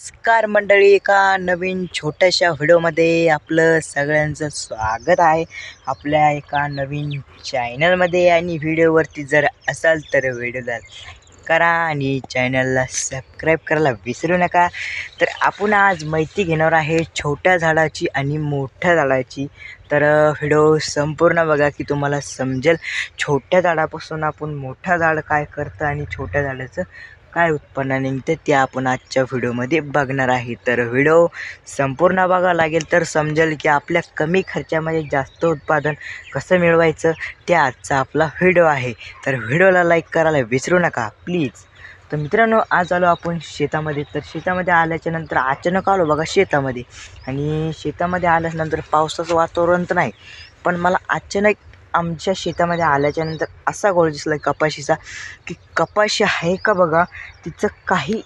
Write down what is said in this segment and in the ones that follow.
नमस्कार मंडळी एका नवीन छोट्याशा व्हिडिओमध्ये आपलं सगळ्यांचं स्वागत आहे. आपल्या एका नवीन चॅनलमध्ये आणि व्हिडिओवरती जर असाल तर व्हिडिओला करा आणि चॅनलला सबस्क्राईब करायला विसरू नका. तर आपण आज माहिती घेणार आहे छोट्या झाडाची आणि मोठ्या झाडाची. तर व्हिडिओ संपूर्ण बघा की तुम्हाला समजेल छोट्या झाडापासून आपण मोठं झाड काय करतं आणि छोट्या झाडाचं काय उत्पन्न निघते ते आपण आजच्या व्हिडिओमध्ये बघणार आहे. तर व्हिडिओ संपूर्ण बघावं लागेल तर समजेल की आपल्या कमी खर्चामध्ये जास्त उत्पादन कसं मिळवायचं ते आजचा आपला व्हिडिओ आहे. तर व्हिडिओला लाईक करायला विसरू नका प्लीज. तर मित्रांनो आज आलो आपण शेतामध्ये. तर शेतामध्ये आल्याच्यानंतर अचानक आलो बघा शेतामध्ये. आणि शेतामध्ये आल्यानंतर पावसाचं वातावरण तर नाही पण मला अचानक आमच्या शेतामध्ये आल्याच्यानंतर असा गोळ दिसला कपाशीचा की कपाशी आहे का बघा तिचं काही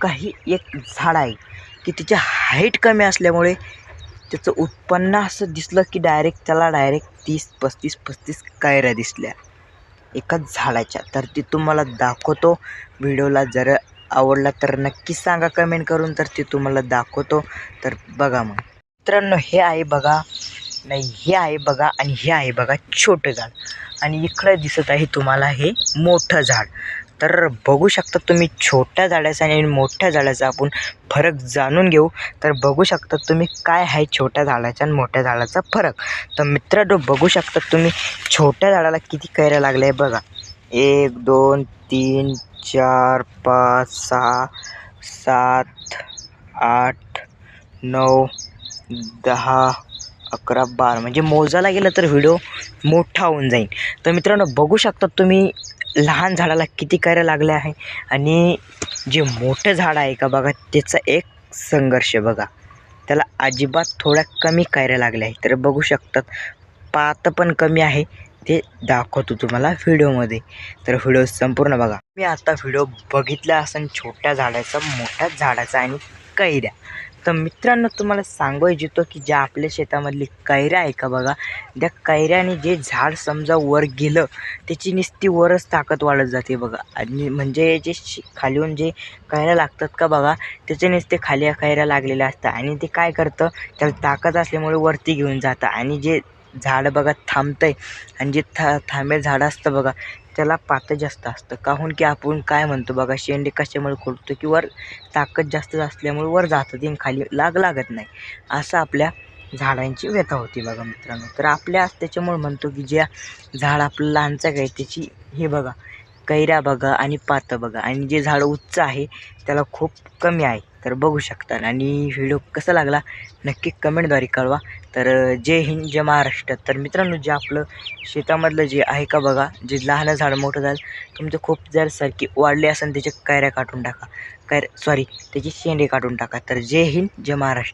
काही एक झाड आहे की तिची हाईट कमी असल्यामुळे त्याचं उत्पन्न असं दिसलं की डायरेक्ट त्याला डायरेक्ट तीस पस्तीस पस्तीस कायऱ्या दिसल्या. एकाच झाडाच्या. तर ती तुम्हाला दाखवतो. व्हिडिओला जर आवडला तर नक्की सांगा कमेंट करून. तर ते तुम्हाला दाखवतो. तर बघा मग. मित्रांनो हे आहे बघा नाही हे आहे बघा आणि हे आहे बघा छोटं झाड. आणि इकडं दिसत आहे तुम्हाला हे मोठं झाड. तर बघू शकता तुम्ही छोट्या झाडाचा आणि मोठ्या झाडाचा आपण फरक जाणून घेऊ. तर बघू शकता तुम्ही काय आहे छोट्या झाडाचा आणि मोठ्या झाडाचा फरक. तर मित्रांनो बघू शकता तुम्ही छोट्या झाडाला किती कैऱ्या लागल्या आहे बघा. एक दोन तीन चार पाच सहा सात आठ नऊ दहा अकरा बारा. म्हणजे मोजायला गेलं तर व्हिडिओ मोठा होऊन जाईल तर मित्रांनो बघू शकता तुम्ही लहान झाडाला किती कैऱ्या लागल्या आहे. आणि जे मोठं झाड आहे का बघा त्याचा एक संघर्ष बघा. त्याला अजिबात थोड्या कमी कैऱ्या लागल्या आहे तर बघू शकतात पात पण कमी आहे. ते दाखवतो तुम्हाला व्हिडिओमध्ये. तर व्हिडिओ संपूर्ण बघा. मी आता व्हिडिओ बघितला असेल छोट्या झाडाचा मोठ्या झाडाचा आणि कैऱ्या. तर मित्रांनो तुम्हाला सांगू इच्छितो की ज्या आपल्या शेतामधली कैऱ्या आहे का बघा त्या कैऱ्याने जे झाड समजा वर गेलं त्याची नुसती वरच ताकद वाढत जाते बघा. आणि म्हणजे जे शे खालीहून जे कैऱ्या लागतात का बघा त्याचे निस्ते खाली कैऱ्या लागलेल्या असतात. आणि ते काय करतं त्याला ताकद असल्यामुळे वरती घेऊन जातं. आणि जे झाड बघा थांबतं आहे आणि जे था थांबेल झाड असतं बघा त्याला पातं जास्त असतं. काहून की आपण काय म्हणतो बघा शेंडे कशामुळे खोडतो की वर ताकद जास्त असल्यामुळे वर जातं ते खाली लाग लागत नाही. असं आपल्या झाडांची व्यथा होती बघा मित्रांनो. तर आपल्या त्याच्यामुळे म्हणतो की ज्या झाड आपलं लहानचं काय त्याची हे बघा कैऱ्या बघा आणि पातं बघा. आणि जे झाड उच्च आहे त्याला खूप कमी आहे. तर बघू शकता आणि व्हिडिओ कसा लागला नक्की कमेंटद्वारे कळवा. तर जय हिंद जय महाराष्ट्र. तर मित्रांनो जे आपलं शेतामधलं जे आहे का बघा जे लहान झाड मोठं झालं तुमचं खूप जर सारखी वाढली असेल त्याच्या कैऱ्या काढून टाका. कैर सॉरी त्याची शेंडे काढून टाका. तर जय हिंद जय महाराष्ट्र.